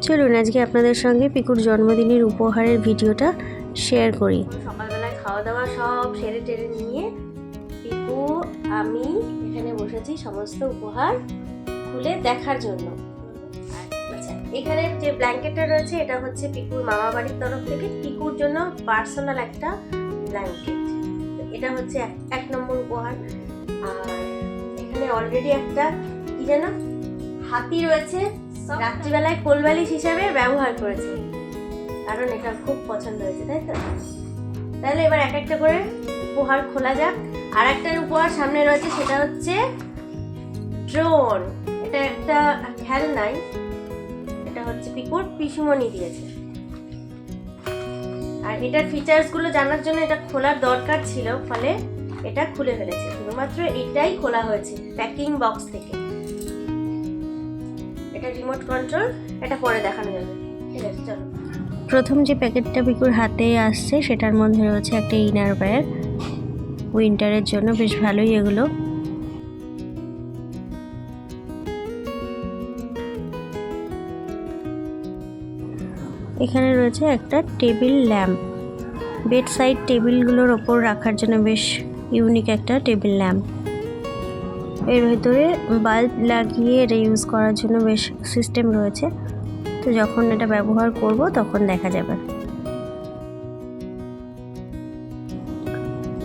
চলুন আজকে আপনাদের সঙ্গে পিকুর জন্মদিনের উপহারের ভিডিওটা শেয়ার করি। সকালবেলায় খাওয়া দাওয়া সব সেরে টেরে নিয়ে পিকু, আমি এখানে বসেছি সমস্ত উপহার খুলে দেখার জন্য। আচ্ছা এখানে যে ব্ল্যাঙ্কেটটা রয়েছে, এটা হচ্ছে পিকুর মামা বাড়ির তরফ থেকে পিকুর জন্য পার্সোনাল একটা ব্ল্যাঙ্কেট। এটা হচ্ছে এক- এক নম্বর উপহার। আর এখানে অলরেডি একটা, কি যেন, হাতি রয়েছে। রাত্রিবেলায় কোলবালিশ হিসাবে ব্যবহার করেছে। কারণ এটা খুব পছন্দ হয়েছে তাই তো? তাহলে এবার এক একটা করে উপহার খোলা যাক। আর একটা উপহার সামনে রয়েছে সেটা হচ্ছে ড্রোন। এটা একটা খেলনাই এটা হচ্ছে পিকুর। পিসুমণি দিয়েছে। আর এটার ফিচার্সগুলো জানার জন্য এটা খোলার দরকার ছিল ফলে এটা খুলে ফেলেছে। শুধুমাত্র এটাই খোলা হয়েছে প্যাকিং বক্স থেকে। রিমোট কন্ট্রোল, এটা পরে দেখানো যাবে। ঠিক আছে, চলো। প্রথম যে প্যাকেটটা পিকুর হাতে আসছে, সেটার মধ্যে রয়েছে একটা ইনার ওয়্যার উইন্টারের জন্য বেশ ভালোই এগুলো। এখানে রয়েছে একটা টেবিল ল্যাম্প বেড সাইড টেবিলগুলোর ওপর রাখার জন্য বেশ ইউনিক একটা টেবিল ল্যাম্প এর ভেতরে বাল্ব লাগিয়ে এটা ইউজ করার জন্য বেশ সিস্টেম রয়েছে। তো যখন এটা ব্যবহার করব তখন দেখা যাবে।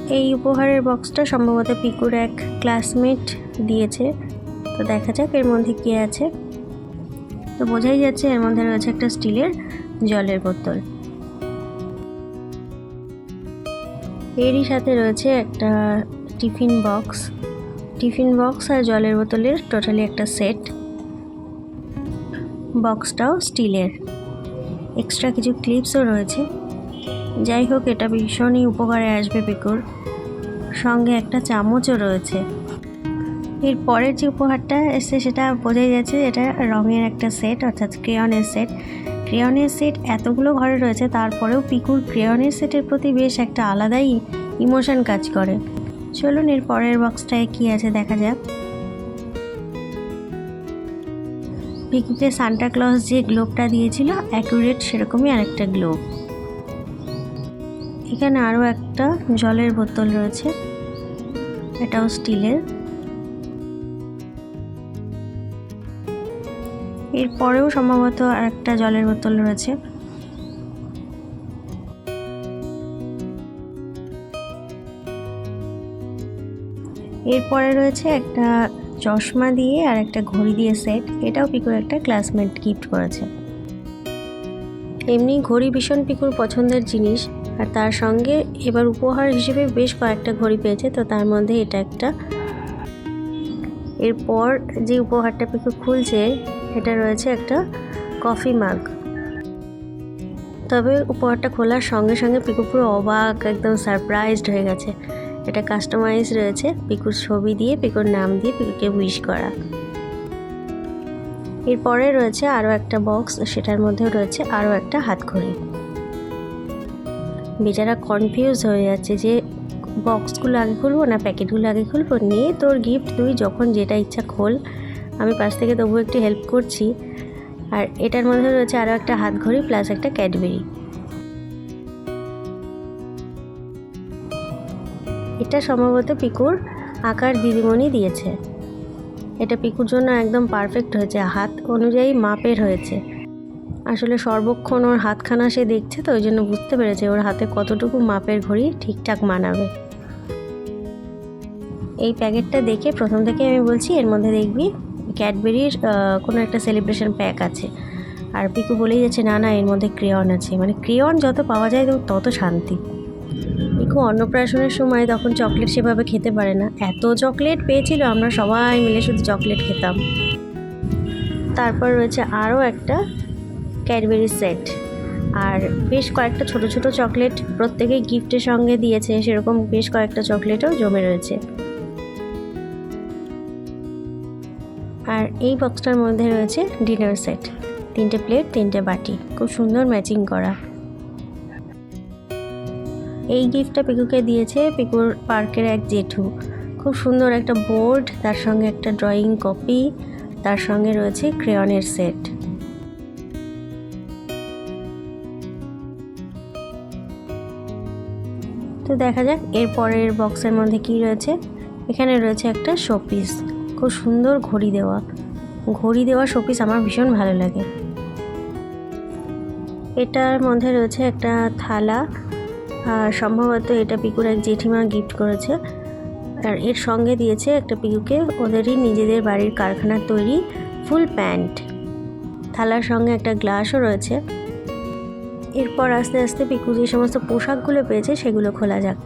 এই উপহারের বক্সটা সম্ভবত পিকুর এক ক্লাসমেট দিয়েছে। তো দেখা যাক এর মধ্যে কী আছে। তো বোঝাই যাচ্ছে এর মধ্যে রয়েছে একটা স্টিলের জলের বোতল। এরই সাথে রয়েছে একটা টিফিন বক্স টিফিন বক্স আর জলের বোতলের টোটালি একটা সেট। বক্সটাও স্টিলের। এক্সট্রা কিছু ক্লিপসও রয়েছে। যাই হোক, এটা ভীষণই উপকারে আসবে পিকুর সঙ্গে একটা চামচও রয়েছে। এর পরের যে উপহারটা এসছে সেটা বোঝাই যাচ্ছে এটা রঙের একটা সেট, অর্থাৎ ক্রেয়নের সেট। ক্রেয়নের সেট এতগুলো ঘরে রয়েছে, তারপরেও পিকুর ক্রেয়নের সেটের প্রতি বেশ একটা আলাদাই ইমোশন কাজ করে। চলুন, এর পরের বক্সটায় কী আছে দেখা যাক। পিকুকে সান্টা ক্লজ যে গ্লোবটা দিয়েছিল অ্যাকুরেট সেরকমই আরেকটা গ্লোব এখানে আরও একটা জলের বোতল রয়েছে, এটাও স্টিলের এরপরেও সম্ভবত আরেকটা জলের বোতল রয়েছে। এরপরে রয়েছে একটা চশমা দিয়ে আর একটা ঘড়ি দিয়ে সেট এটাও পিকুর একটা ক্লাসমেট গিফট করেছে। এমনি ঘড়ি ভীষণ পিকুর পছন্দের জিনিস। আর তার সঙ্গে এবার উপহার হিসেবে বেশ কয়েকটা ঘড়ি পেয়েছে। তো তার মধ্যে এটা একটা। এরপর যে উপহারটা পিকু খুলছে, এটা রয়েছে একটা কফি মাগ তবে উপহারটা খোলার সঙ্গে সঙ্গে পিকু পুরো অবাক, একদম সারপ্রাইজড হয়ে গেছে। এটা কাস্টমাইজ রয়েছে। পিকুর ছবি দিয়ে, পিকুর নাম দিয়ে, পিকুকে উইশ করা। এরপরে রয়েছে আরও একটা বক্স সেটার মধ্যেও রয়েছে আরও একটা হাতঘড়ি বেচারা কনফিউজ হয়ে যাচ্ছে যে বক্সগুলো আগে খুলবো না প্যাকেটগুলো আগে খুলবো? নিয়ে তোর গিফট তুই যখন যেটা ইচ্ছা খোল। আমি পাশ থেকে তবু একটু হেল্প করছি। আর এটার মধ্যে রয়েছে আরও একটা হাত ঘড়ি প্লাস একটা ক্যাডবেরি এটা সম্ভবত পিকুর আকার দিদিমণি দিয়েছে। এটা পিকুর জন্য একদম পারফেক্ট হয়েছে, হাত অনুযায়ী মাপের হয়েছে। আসলে সর্বক্ষণ ওর হাতখানা সে দেখছে তো, ওই জন্য বুঝতে পেরেছে ওর হাতে কতটুকু মাপের ঘড়ি ঠিকঠাক মানাবে। এই প্যাকেটটা দেখে প্রথম থেকে আমি বলছি, এর মধ্যে দেখবি ক্যাডবেরির কোনো একটা সেলিব্রেশন প্যাক আছে। আর পিকু বলেই যাচ্ছে, না না, এর মধ্যে ক্রেয়ন আছে। মানে ক্রেয়ন যত পাওয়া যায়, তত শান্তি। পিকু অন্নপ্রাশনের সময় তখন চকলেট সেভাবে খেতে পারে না। এত চকলেট পেয়েছিল, আমরা সবাই মিলে শুধু চকলেট খেতাম। তারপর রয়েছে আরও একটা ক্যাডবেরি সেট। আর বেশ কয়েকটা ছোট ছোট চকলেট প্রত্যেকেই গিফটের সঙ্গে দিয়েছে, সেরকম বেশ কয়েকটা চকলেটও জমে রয়েছে। আর এই বক্সটার মধ্যে রয়েছে ডিনার সেট। তিনটে প্লেট, তিনটে বাটি। খুব সুন্দর ম্যাচিং করা। এই গিফটটা পিকুকে দিয়েছে পিকুর পার্কের এক জেঠু। খুব সুন্দর একটা বোর্ড, তার সঙ্গে একটা ড্রয়িং কপি, তার সঙ্গে রয়েছে ক্রেয়নের সেট। তো দেখা যাক এর পরের বক্সের মধ্যে কি রয়েছে। এখানে রয়েছে একটা শোপিস। খুব সুন্দর ঘড়ি দেওয়া। ঘড়ি দেওয়া শোপিস আমার ভীষণ ভালো লাগে। এটার মধ্যে রয়েছে একটা থালা। সম্ভবত এটা পিকুর এক জেঠিমা গিফট করেছে। আর এর সঙ্গে দিয়েছে একটা পিকুকে ওদেরই নিজেদের বাড়ির কারখানার তৈরি ফুল প্যান্ট। থালার সঙ্গে একটা গ্লাসও রয়েছে। এরপর আস্তে আস্তে পিকু যে সমস্ত পোশাকগুলো পেয়েছে সেগুলো খোলা যাক।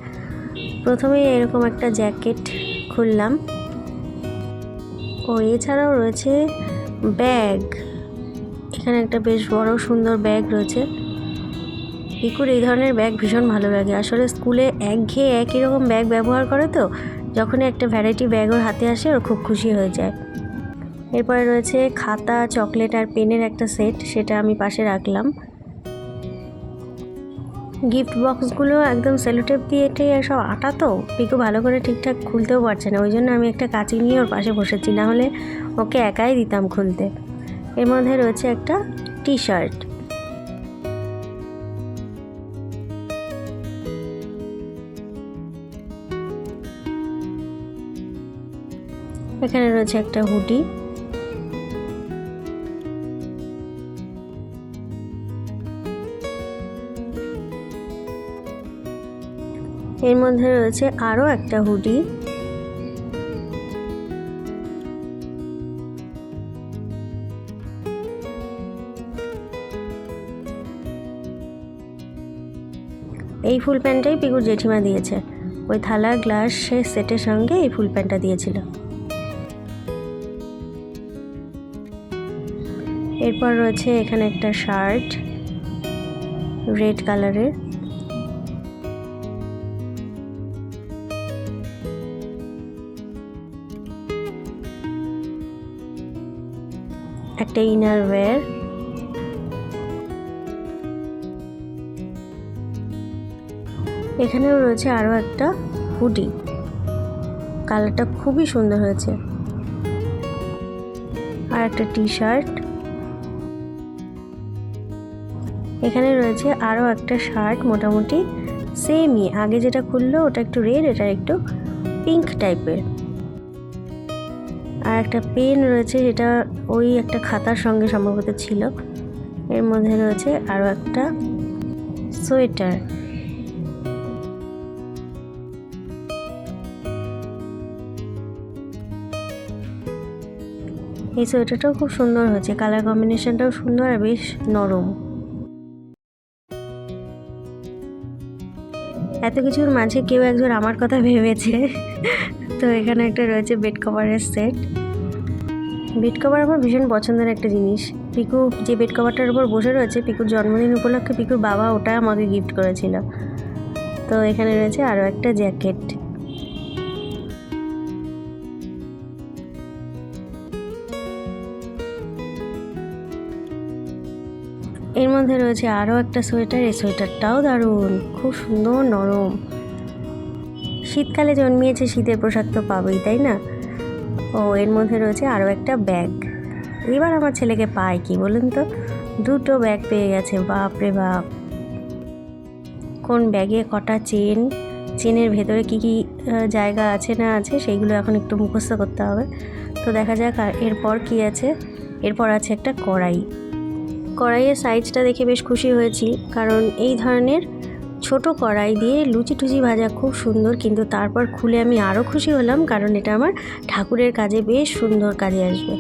প্রথমেই এরকম একটা জ্যাকেট খুললাম। ও, এছাড়াও রয়েছে ব্যাগ। এখানে একটা বেশ বড় সুন্দর ব্যাগ রয়েছে। পিকুর এই ধরনের ব্যাগ ভীষণ ভালো লাগে। আসলে স্কুলে একঘেয়ে একই রকম ব্যাগ ব্যবহার করে তো, যখনই একটা ভ্যারাইটি ব্যাগ ওর হাতে আসে, ওর খুব খুশি হয়ে যায়। এরপরে রয়েছে খাতা চকলেট আর পেনের একটা সেট সেটা আমি পাশে রাখলাম। গিফট বক্সগুলো একদম সেলোটেপ দিয়ে সব আটা তো, পিকু ভালো করে ঠিকঠাক খুলতেও পারছে না। ওই জন্য আমি একটা কাঁচি নিয়ে ওর পাশে বসেছি, না হলে ওকে একাই দিতাম খুলতে। এর মধ্যে রয়েছে একটা টি শার্ট এখানে রয়েছে একটা হুডি। এর মধ্যে রয়েছে আরও একটা হুডি। এই ফুল প্যান্টটাই পিকুর জেঠিমা দিয়েছে। ওই থালা গ্লাস সে সেটের সঙ্গে এই ফুল প্যান্টটা দিয়েছিল। এরপর রয়েছে এখানে একটা শার্ট, রেড কালারের। একটা ইনার ওয়্যার এখানেও রয়েছে আরও একটা হুডি কালারটা খুবই সুন্দর হয়েছে। আর একটা টি শার্ট এখানে রয়েছে আরও একটা শার্ট মোটামুটি সেমই আগে যেটা খুললো ওটা একটু রেড এটা একটু পিঙ্ক টাইপের আর একটা পেন রয়েছে যেটা ওই একটা খাতার সঙ্গে সম্ভবত ছিল। এর মধ্যে রয়েছে আরও একটা সোয়েটার। এই সোয়েটারটাও খুব সুন্দর হয়েছে। কালার কম্বিনেশনটাও সুন্দর আর বেশ নরম। এত কিছুর মাঝে কেউ একজন আমার কথা ভেবেছে। তো এখানে একটা রয়েছে বেড কভারের সেট বেড কভার আমার ভীষণ পছন্দের একটা জিনিস। পিকু যে বেড কভারটার উপর বসে রয়েছে, পিকুর জন্মদিন উপলক্ষে পিকুর বাবা ওটা আমাকে গিফট করেছিল। তো এখানে রয়েছে আরও একটা জ্যাকেট মধ্যে রয়েছে আরও একটা সোয়েটার, এই সোয়েটারটাও দারুণ, খুব সুন্দর, নরম। শীতকালে জন্মিয়েছে শীতের পোশাক তো পাবেই, তাই না? ও, এর মধ্যে রয়েছে আরও একটা ব্যাগ। এবার আমার ছেলেকে পায় কি, বলুন তো? দুটো ব্যাগ পেয়ে গেছে, বাপ রে বাপ। কোন ব্যাগে কটা চেন? চেনের ভেতরে কি কি জায়গা আছে না আছে, সেইগুলো এখন একটু মুখস্থ করতে হবে। তো দেখা যাক এরপর কি আছে? এরপর আছে একটা কড়াই। কড়াইয়ের সাইজটা দেখে বেশ খুশি হয়েছি। কারণ এই ধরনের ছোট কড়াই দিয়ে লুচি টুচি ভাজা খুব সুন্দর, কিন্তু তারপর খুলে আমি আরও খুশি হলাম, কারণ এটা আমার ঠাকুরের কাজে বেশ সুন্দর কাজে আসবে।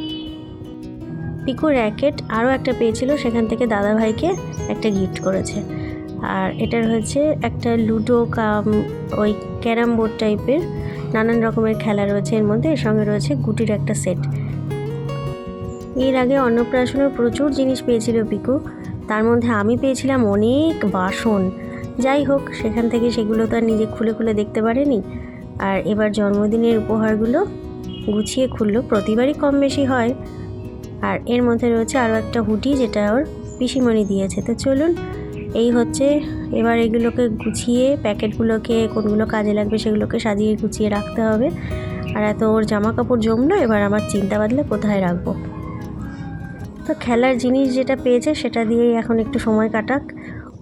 পিকো র্যাকেট আরও একটা পেয়েছিল, সেখান থেকে দাদাভাইকে একটা গিফট করেছে। আর এটার হয়েছে একটা লুডো কাম, ওই ক্যারাম বোর্ড টাইপের নানান রকমের খেলা রয়েছে এর মধ্যে, এর সঙ্গে রয়েছে গুটির একটা সেট এর আগে অন্নপ্রাশনের প্রচুর জিনিস পেয়েছিল পিকু। তার মধ্যে আমি পেয়েছিলাম অনেক বাসন। যাই হোক, সেখান থেকে সেগুলো তো আর নিজে খুলে খুলে দেখতে পারেনি। আর এবার জন্মদিনের উপহারগুলো গুছিয়ে খুললো প্রতিবারই কম বেশি হয়। আর এর মধ্যে রয়েছে আরও একটা হুডি, যেটা ওর পিসিমণি দিয়েছে। তো চলুন, এই হচ্ছে এবার এগুলোকে গুছিয়ে, প্যাকেটগুলোকে কোনগুলো কাজে লাগবে সেগুলোকে সাজিয়ে গুছিয়ে রাখতে হবে। আর এত ওর জামা কাপড় জমলো, এবার আমার চিন্তা বাদলে কোথায় রাখব? তো খেলার জিনিস যেটা পেয়েছে সেটা দিয়েই এখন একটু সময় কাটাক।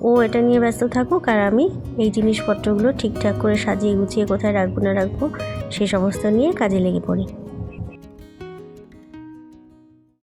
ও এটা নিয়ে ব্যস্ত থাকুক আর আমি এই জিনিসপত্রগুলো ঠিকঠাক করে সাজিয়ে গুছিয়ে কোথায় রাখব না রাখব সে সমস্ত নিয়ে কাজে লেগে পড়ি।